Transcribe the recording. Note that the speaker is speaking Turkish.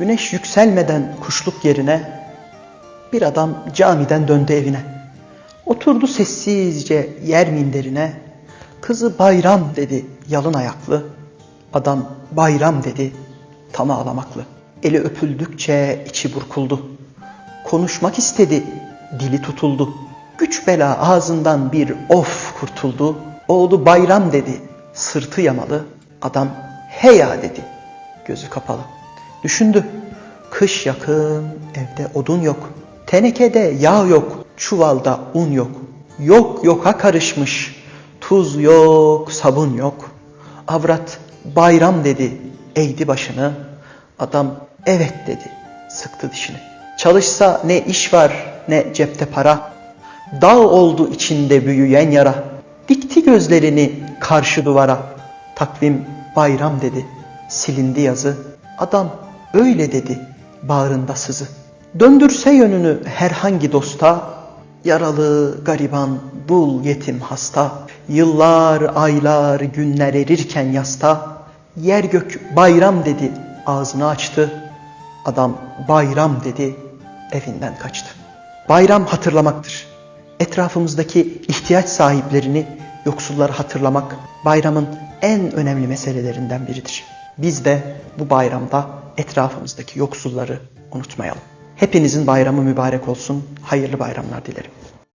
Güneş yükselmeden kuşluk yerine bir adam camiden döndü evine. Oturdu sessizce yer minderine. Kızı bayram dedi yalın ayaklı. Adam bayram dedi tam ağlamaklı. Eli öpüldükçe içi burkuldu. Konuşmak istedi, dili tutuldu. Güç bela ağzından bir of kurtuldu. Oğlu bayram dedi, sırtı yamalı. Adam heya dedi, gözü kapalı. Düşündü, kış yakın, evde odun yok. Tenekede yağ yok, çuvalda un yok. Yok yoka karışmış, tuz yok, sabun yok. Avrat bayram dedi, eğdi başını. Adam evet dedi, sıktı dişini. Çalışsa ne iş var ne cepte para. Dağ oldu içinde büyüyen yara. Dikti gözlerini karşı duvara. Takvim bayram dedi, silindi yazı. Adam öyle dedi, bağrında sızı. Döndürse yönünü herhangi dosta, yaralı gariban bul yetim hasta. Yıllar, aylar, günler erirken yasta, yer gök bayram dedi, ağzını açtı. Adam bayram dedi, evinden kaçtı. Bayram hatırlamaktır. Etrafımızdaki ihtiyaç sahiplerini, yoksulları hatırlamak bayramın en önemli meselelerinden biridir. Biz de bu bayramda etrafımızdaki yoksulları unutmayalım. Hepinizin bayramı mübarek olsun. Hayırlı bayramlar dilerim.